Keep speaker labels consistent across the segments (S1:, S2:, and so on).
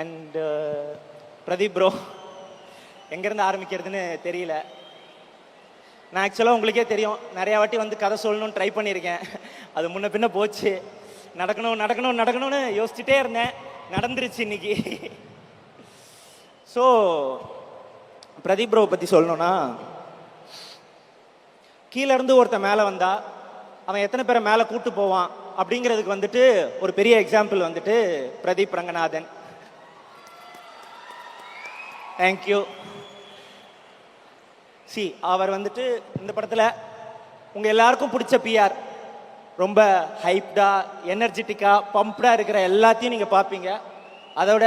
S1: And Pradeep bro எங்கேருந்து ஆரம்பிக்கிறதுன்னு தெரியல. நான் ஆக்சுவலாக உங்களுக்கே தெரியும். நிறையா வாட்டி வந்து கதை சொல்லணும்னு ட்ரை பண்ணியிருக்கேன். அது முன்ன பின்ன போச்சு. நடக்கணும் நடக்கணும் நடக்கணும்னு யோசிச்சுட்டே இருந்தேன். நடந்துருச்சு இன்னைக்கு. ஸோ பிரதீப் ப்ரோவை பற்றி சொல்லணும்னா கீழேருந்து ஒருத்தன் மேலே வந்தா அவன் எத்தனை பேரை மேலே கூட்டு போவான் அப்படிங்கிறதுக்கு வந்துட்டு ஒரு பெரிய எக்ஸாம்பிள் வந்துட்டு பிரதீப் ரங்கநாதன். தேங்க்யூ சி அவர் வந்துட்டு இந்த படத்தில் உங்கள் எல்லாருக்கும் பிடிச்ச பிஆர் ரொம்ப ஹைப்டா எனர்ஜெட்டிக்காக பம்ப்டாக இருக்கிற எல்லாத்தையும் நீங்கள் பார்ப்பீங்க அதோட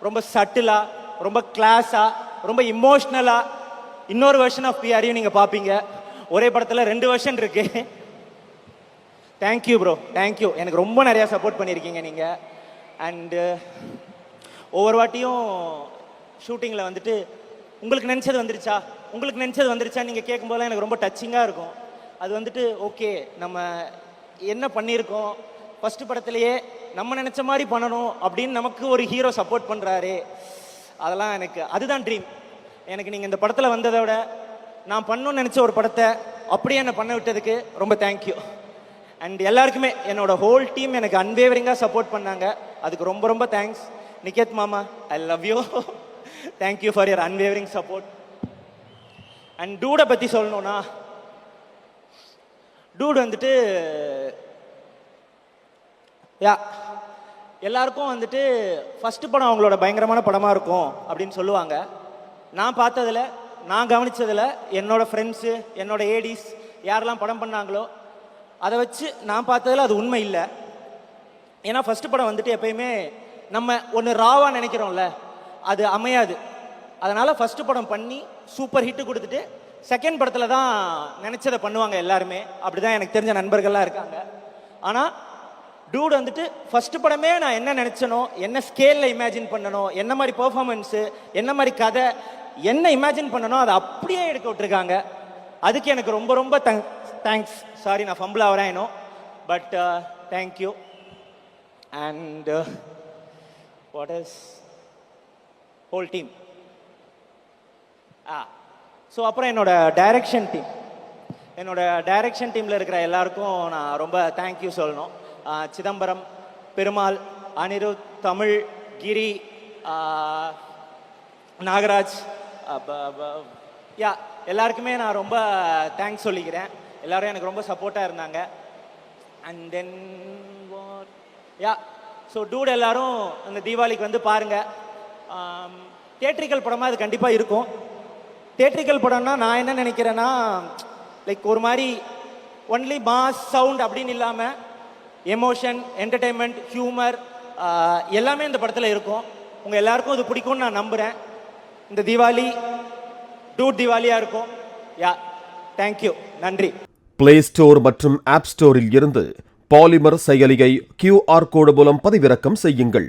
S1: ரொம்ப சட்டிலாக ரொம்ப கிளாஸாக ரொம்ப இமோஷ்னலாக இன்னொரு வெர்ஷன் ஆஃப் பிஆரையும் நீங்கள் பார்ப்பீங்க ஒரே படத்தில் ரெண்டு வெர்ஷன் இருக்கு. தேங்க்யூ ப்ரோ தேங்க்யூ எனக்கு ரொம்ப நிறையா சப்போர்ட் பண்ணியிருக்கீங்க நீங்கள் அண்டு ஒவ்வொரு வாட்டியும் ஷூட்டிங்கில் வந்துட்டு உங்களுக்கு நினச்சது வந்துருச்சா? உங்களுக்கு நினச்சது வந்துருச்சா நீங்கள் கேட்கும்போதெல்லாம் எனக்கு ரொம்ப டச்சிங்காக இருக்கும். அது வந்துட்டு ஓகே நம்ம என்ன பண்ணியிருக்கோம்? ஃபஸ்ட்டு படத்துலையே நம்ம நினச்ச மாதிரி பண்ணணும் அப்படின்னு நமக்கு ஒரு ஹீரோ சப்போர்ட் பண்ணுறாரு அதெல்லாம் எனக்கு அதுதான் ட்ரீம் எனக்கு நீங்கள் இந்த படத்தில் வந்ததை விட நான் பண்ணணும்னு நினச்ச ஒரு படத்தை அப்படியே என்னை பண்ண விட்டதுக்கு ரொம்ப தேங்க்யூ அண்ட் எல்லாருக்குமே என்னோட ஹோல் டீம் எனக்கு அன்வேவரிங்காக சப்போர்ட் பண்ணாங்க. அதுக்கு ரொம்ப ரொம்ப தேங்க்ஸ் நிகேத் மாமா I love you thank you for your unwavering support and டூடை பற்றி சொல்லணும்னா டூட் வந்துட்டு யா எல்லாருக்கும் வந்துட்டு ஃபஸ்ட்டு படம் அவங்களோட பயங்கரமான படமாக இருக்கும் அப்படின்னு சொல்லுவாங்க. நான் பார்த்ததில் நான் கவனித்ததில் என்னோட ஃப்ரெண்ட்ஸு என்னோட ஏடிஸ் யாரெல்லாம் படம் பண்ணாங்களோ அதை வச்சு நான் பார்த்ததில் அது உண்மை இல்லை. ஏன்னா ஃபஸ்ட்டு படம் வந்துட்டு எப்பயுமே நம்ம ஒன்று ராவாக நினைக்கிறோம்ல. அது அமையாது. அதனால் ஃபஸ்ட்டு படம் பண்ணி சூப்பர் ஹிட்டு கொடுத்துட்டு செகண்ட் படத்தில் தான் நினச்சதை பண்ணுவாங்க எல்லாருமே. அப்படி தான் எனக்கு தெரிஞ்ச நண்பர்கள்லாம் இருக்காங்க. ஆனால் டூட் வந்துட்டு ஃபஸ்ட்டு படமே நான் என்ன நினச்சனோ என்ன ஸ்கேலில் இமேஜின் பண்ணனோ என்ன மாதிரி பெர்ஃபார்மன்ஸு என்ன மாதிரி கதை என்ன இமேஜின் பண்ணனோ அதை அப்படியே எடுக்க விட்டுருக்காங்க. அதுக்கு எனக்கு ரொம்ப ரொம்ப தேங்க்ஸ் சாரி நான் ஃபம்பிள் ஆகிறேன் இன்னும். But thank you and what is whole team ah. So அப்புறம் என்னோட டைரக்ஷன் டீம் என்னோட டைரக்ஷன் டீமில் இருக்கிற எல்லாருக்கும் நான் ரொம்ப தேங்க்யூ சொல்லணும். சிதம்பரம் பெருமாள் அனிருத் தமிழ் கிரி நாகராஜ் யா எல்லாருக்குமே நான் ரொம்ப தேங்க்ஸ் சொல்லிக்கிறேன். எல்லாரும் எனக்கு ரொம்ப சப்போர்ட்டாக இருந்தாங்க. And then yeah so Dude எல்லாரும் அந்த தீபாவளிக்கு வந்து பாருங்கள் தேட்ரிக்கல் படமாக அது கண்டிப்பாக இருக்கும். தேட்ரிக்கல் படம்னா நான் என்ன நினைக்கிறேன்னா லைக் ஒரு மாதிரி ஒன்லி மாஸ் சவுண்ட் அப்படின்னு இல்லாமல் எமோஷன் என்டர்டெயின்மெண்ட் ஹியூமர் எல்லாமே இந்த படத்தில் இருக்கும். உங்கள் எல்லாருக்கும் இது பிடிக்கும்னு நான் நம்புகிறேன் இந்த தீபாவளி டூட் தீபாவளியாக இருக்கும். யா தேங்க்யூ நன்றி.
S2: பிளே ஸ்டோர் மற்றும் ஆப் ஸ்டோரில் இருந்து பாலிமர் செயலியை கியூஆர் கோடு மூலம் பதிவிறக்கம் செய்யுங்கள்.